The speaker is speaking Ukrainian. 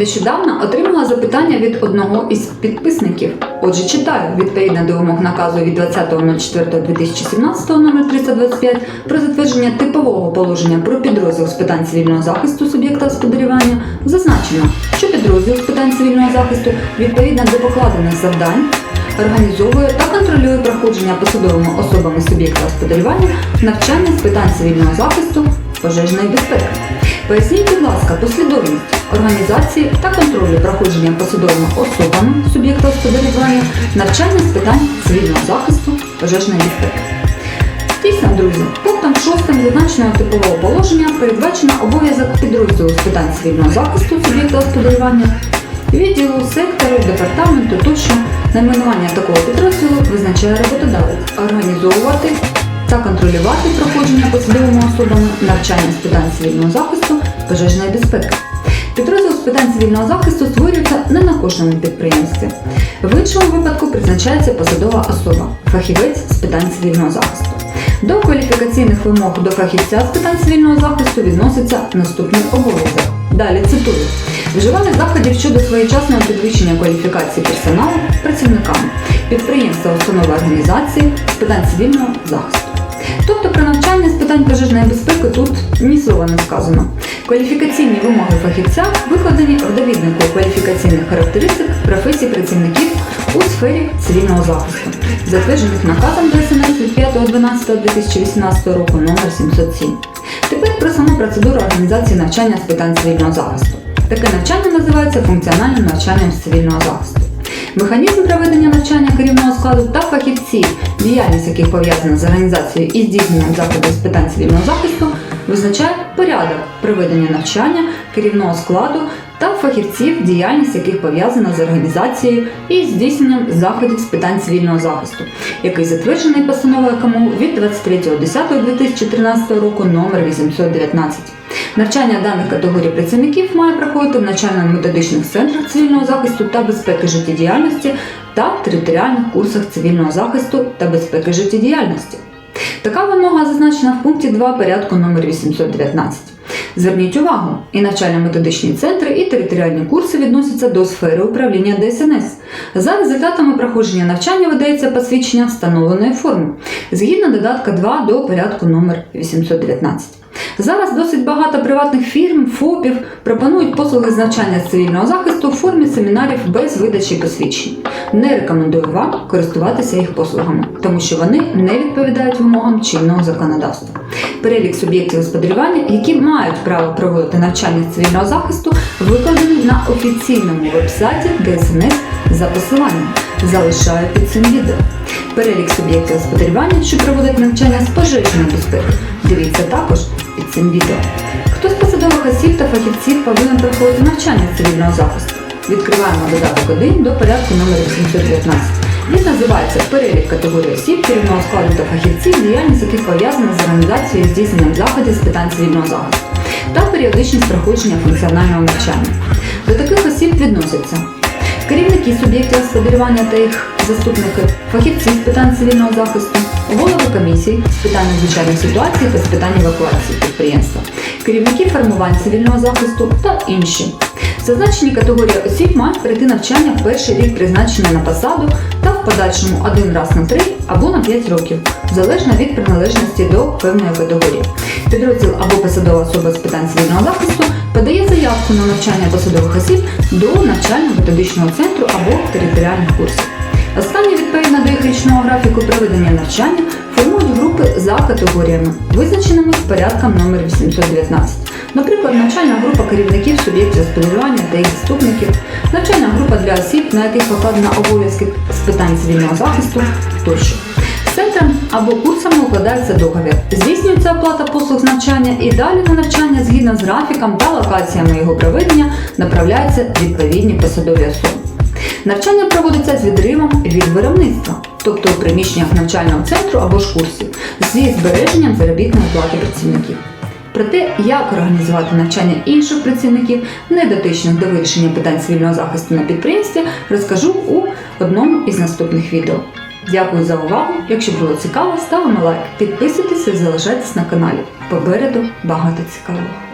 Нещодавно отримала запитання від одного із підписників. Отже, читаю відповідно до вимог наказу від 20.04.2017 номер 325 про затвердження типового положення про підрозділ з питань цивільного захисту суб'єкта господарювання зазначено, що підрозділ з питань цивільного захисту відповідно до покладених завдань організовує та контролює проходження посадовими особами суб'єкта господарювання навчання з питань цивільного захисту пожежної безпеки. Поясніть, будь ласка, послідовність організації та контролю проходження посадовими особами суб'єкта господарювання навчання з питань цивільного захисту пожежної безпеки. Дійсно, друзі, пунктом 6 зазначеного типового положення передбачено обов'язок підрозділу з питань цивільного захисту суб'єкта господарювання, відділу, сектору, департаменту тощо найменування такого підрозділу визначає роботодавець організовувати та контролювати проходження посадовими особами навчання з питань цивільного захисту пожежної безпеки. Підрозділ з питань цивільного захисту створюється не на кожному підприємстві. В іншому випадку призначається посадова особа, фахівець з питань цивільного захисту. До кваліфікаційних вимог до фахівця з питань цивільного захисту відноситься наступний обов'язок. Далі цитую: вживати заходів щодо своєчасного підвищення кваліфікації персоналу працівниками підприємства, установи організації з питань цивільного захисту. Тобто про навчання з питань пожежної безпеки тут ні слова не сказано. Кваліфікаційні вимоги фахівця викладені в довіднику кваліфікаційних характеристик професій працівників у сфері цивільного захисту, затверджених наказом ДСНС від 5.12.2018 року номер 707. Тепер про саму процедуру організації навчання з питань цивільного захисту. Таке навчання називається функціональним навчанням з цивільного захисту. Механізм проведення навчання керівного складу та фахівців, діяльність яких пов'язана з організацією і здійсненням заходів з питань цивільного захисту, визначає порядок проведення навчання керівного складу та фахівців, діяльність яких пов'язана з організацією і здійсненням заходів з питань цивільного захисту, який затверджений постановою КМУ від 23.10.2013 року номер 819. Навчання даних категорій працівників має проходити в навчально-методичних центрах цивільного захисту та безпеки життєдіяльності та територіальних курсах цивільного захисту та безпеки життєдіяльності. Така вимога зазначена в пункті 2 порядку номер 819. Зверніть увагу, і навчально-методичні центри, і територіальні курси відносяться до сфери управління ДСНС. За результатами проходження навчання видається посвідчення встановленої форми згідно додатка 2 до порядку номер 819. Зараз досить багато приватних фірм, ФОПів пропонують послуги з навчання з цивільного захисту в формі семінарів без видачі посвідчень. Не рекомендую вам користуватися їх послугами, тому що вони не відповідають вимогам чинного законодавства. Перелік суб'єктів господарювання, які мають право проводити навчання з цивільного захисту, викладений на офіційному вебсайті ДСНС за посиланням. Залишаю під цим відео. Перелік суб'єктів господарювання, що проводять навчання з пожежної безпеки, дивіться також під цим відео. Хто з посадових осіб та фахівців повинен проходити навчання цивільного захисту? Відкриваємо додаток 1 до порядку номер 819. Він називається перелік категорій осіб, керівного складу та фахівців, діяльність яких пов'язана з організацією здійсненням заходів з питань цивільного захисту та періодичність проходження функціонального навчання. До таких осіб відносяться керівники суб'єктів господарювання та їх заступники, фахівці з питань цивільного захисту, голови комісій з питань надзвичайних ситуацій та з питань евакуації підприємства, керівники формувань цивільного захисту та інші. Зазначені категорії осіб мають пройти навчання в перший рік призначення на посаду та в подальшому один раз на 3 або на 5 років, залежно від приналежності до певної категорії. Підрозділ або посадова особа з питань цивільного захисту подає заявку на навчання посадових осіб до навчально-методичного центру або територіальних курсів. Останні відповідно до їх річного графіку проведення навчання формують групи за категоріями, визначеними порядком номер 819. Наприклад, навчальна група керівників суб'єктів господарювання та їх заступників, навчальна група для осіб, на яких покладено обов'язки з питань цивільного захисту тощо. З центром або курсами укладається договір, здійснюється оплата послуг з навчання і далі на навчання згідно з графіком та локаціями його проведення направляються відповідні посадові особи. Навчання проводиться з відривом від виробництва, тобто у приміщеннях навчального центру або ж курсів, зі збереженням заробітної плати працівників. Про те, як організувати навчання інших працівників, не дотичних до вирішення питань цивільного захисту на підприємстві, розкажу у одному із наступних відео. Дякую за увагу! Якщо було цікаво, ставимо лайк, підписуйтесь і залишайтесь на каналі. Попереду багато цікавого.